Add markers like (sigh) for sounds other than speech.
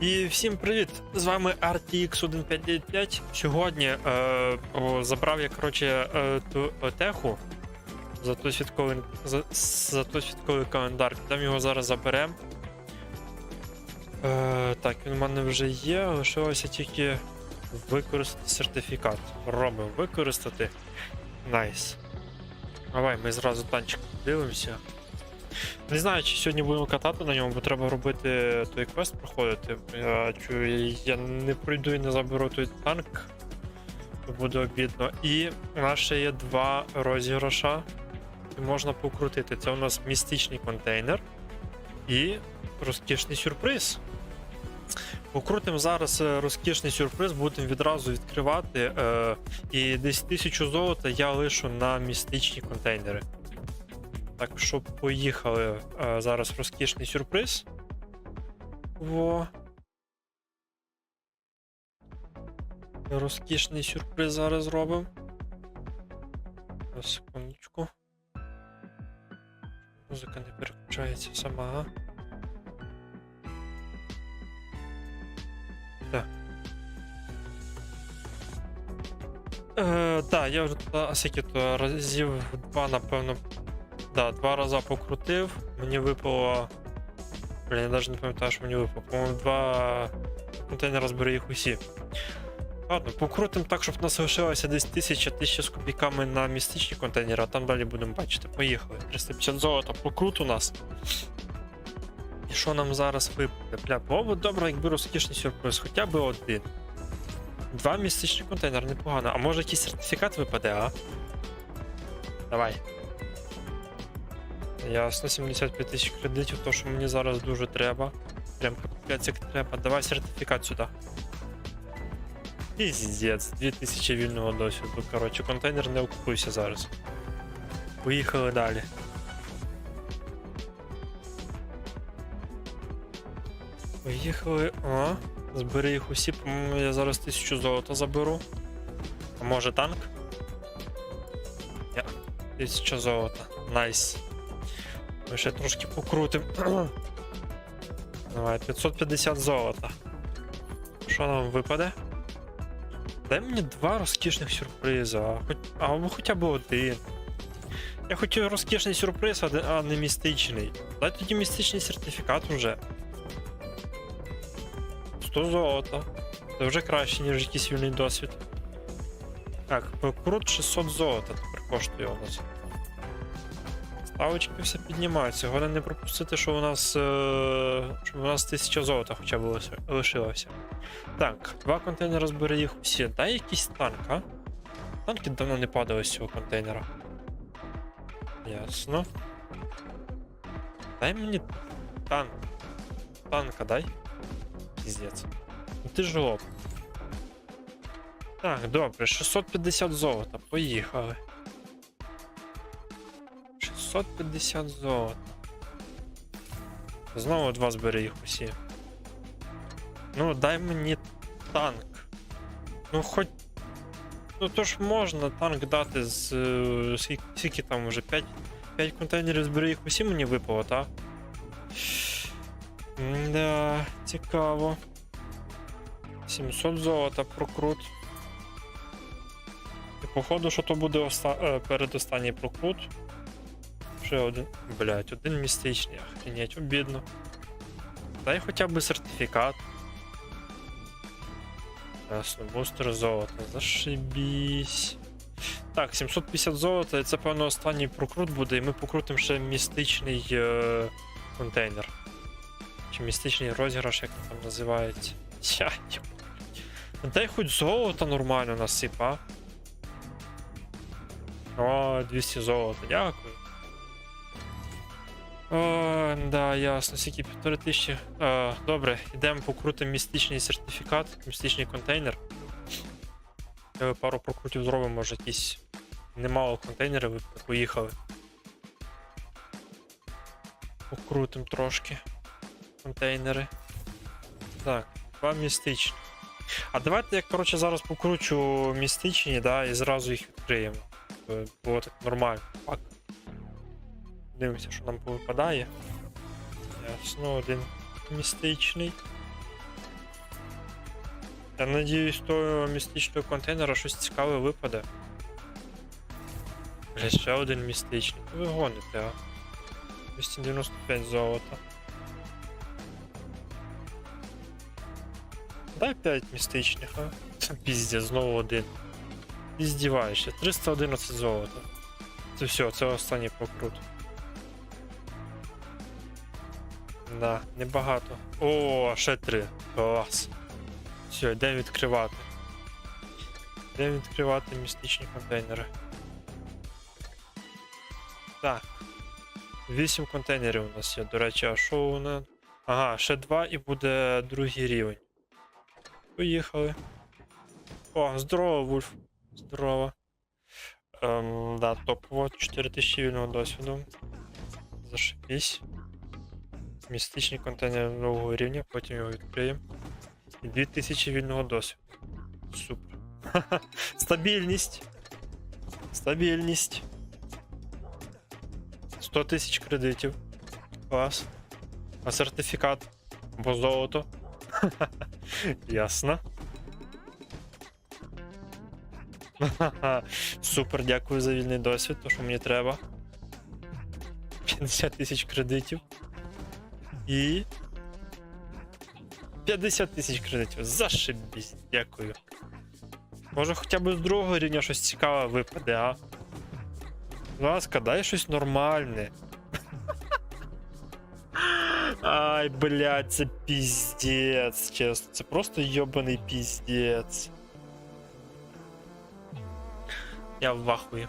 І всім привіт! З вами RTX 1595. Сьогодні е, о, забрав я коротше е, ту теху за той святковий, за, за той святковий календар. Там його зараз заберемо. Е, так, він у мене вже є, лишилося тільки використати сертифікат. Робимо використати. Найс. Давай, ми зразу танчик дивимося. Не знаю, чи сьогодні будемо катати на ньому, бо треба робити той квест проходити. Я чую, я не пройду і не заберу той танк. Буде обідно. І у нас ще є два розіграша. І можна покрутити. Це у нас містичний контейнер і розкішний сюрприз. Покрутимо зараз е, розкішний сюрприз, будемо відразу відкривати. Е, і десь тисячу золота я лишу на містичні контейнери. Так що поїхали е, зараз розкішний сюрприз. Во. Розкішний сюрприз зараз зробимо. Зараз, Секундочку. Музика не переключається сама. Так. Е, так, я вже а скільки разів два, напевно, Да, два рази покрутив, мені випало. Блін, я навіть не пам'ятаю, що мені випало. По-моєму, два контейнери збери їх усі. Ладно, покрутимо так, щоб в нас лишилося десь 1000 1000 з копійками на містичні контейнери, а там далі будемо бачити. Поїхали. 350 золота покрут у нас. І що нам зараз випаде? Бля, було б добре, якби розкішний сюрприз, хоча б один. Два містичні контейнери, непогано. А може якийсь сертифікат випаде, а? Давай. Ясно, 75 тисяч кредитів, то що мені зараз дуже треба. Прям капець як треба. Давай сертифікат сюди. Піздець, 2000 вільного досвіду. Коротше, контейнер не окупуйся зараз. Поїхали далі. Поїхали. О, збери їх усі, по-моєму, я зараз 1000 золота заберу. А може танк? Я. 1000 золота. Найс. Ми ще трошки покрутим. (clears throat) Давай, 550 золота. Що нам випаде? Дай мені два розкішних сюрпризи, а хоч... або хоча б один. Я хотів розкішний сюрприз, а не- містичний. Дай тоді містичний сертифікат уже. 100 золота. Це вже краще, ніж якийсь вільний досвід. Так, крут 600 золота тепер коштує у нас. Ставочки все піднімаються. Головне не пропустити, що у нас. Е... Щоб у нас 1000 золота хоча б лишилося. Так, два контейнери збери їх усі. Дай якийсь танк, а? Танки давно не падали з цього контейнера. Ясно. Дай мені танк. Танка дай. Піздець. Ну ти ж. Так, добре, 650 золота. Поїхали. 650 золота. Знову два збери їх усі. Ну, дай мені танк. Ну, хоч. Ну то ж можна танк дати з. е, Скільки, скільки там вже 5, 5 контейнерів збери їх усі мені випало, так? Да, цікаво. 700 золота прокрут. І походу, що то буде оста... е, передостанній прокрут. Ще один. Блять, один містичний, охренеть, обідно. Дай хоча б сертифікат. Ясно, бустер золота. Зашибісь. Так, 750 золота, це, певно, останній прокрут буде, і ми покрутимо ще містичний е... контейнер. Чи містичний розіграш, як там називається. Я. Дай хоч золото нормально насипа. О, 200 золота, дякую. О, да, ясно, скільки півтори тисячі. Е, добре, йдемо покрутимо містичний сертифікат, містичний контейнер. Пару прокрутів зробимо, може якісь немало контейнерів, ви поїхали. Покрутим трошки контейнери. Так, два містичні. А давайте я, коротше, зараз покручу містичні, да, і зразу їх відкриємо. Було так нормально. Так. Дивимося, що нам повипадає. Ясно, один містичний. Я надіюсь, з того містичного контейнера щось цікаве випаде. Бля, ще один містичний. Ви гоните, а? 295 золота. Дай 5 містичних, а? Піздя, знову один. І здіваєшся. 311 золота. Це все, це останній покрут. Да, небагато. О, ще три. Клас. Все, йдемо відкривати. Йдемо відкривати містичні контейнери. Так. Вісім контейнерів у нас є, до речі, а що у нас? Ага, ще два і буде другий рівень. Поїхали. О, здорово, Вульф. Здорово. Ем, да, топово 4000 вільного досвіду. Зашибісь. Містичний контейнер нового рівня, потім його відкриємо. І 2000 вільного досвіду. Супер. (laughs) Стабільність. Стабільність. 100 тисяч кредитів. Клас. А сертифікат? Бо золото. (laughs) Ясно. (laughs) Супер, дякую за вільний досвід, то що мені треба. 50 тисяч кредитів. І. 50 тисяч кредитів. Зашибісь, дякую. Може хоча б з другого рівня щось цікаве випаде, а? Будь ласка, дай щось нормальне. (laughs) Ай, блядь, це піздець, чесно. Це просто йобаний піздець. Я в ахуї.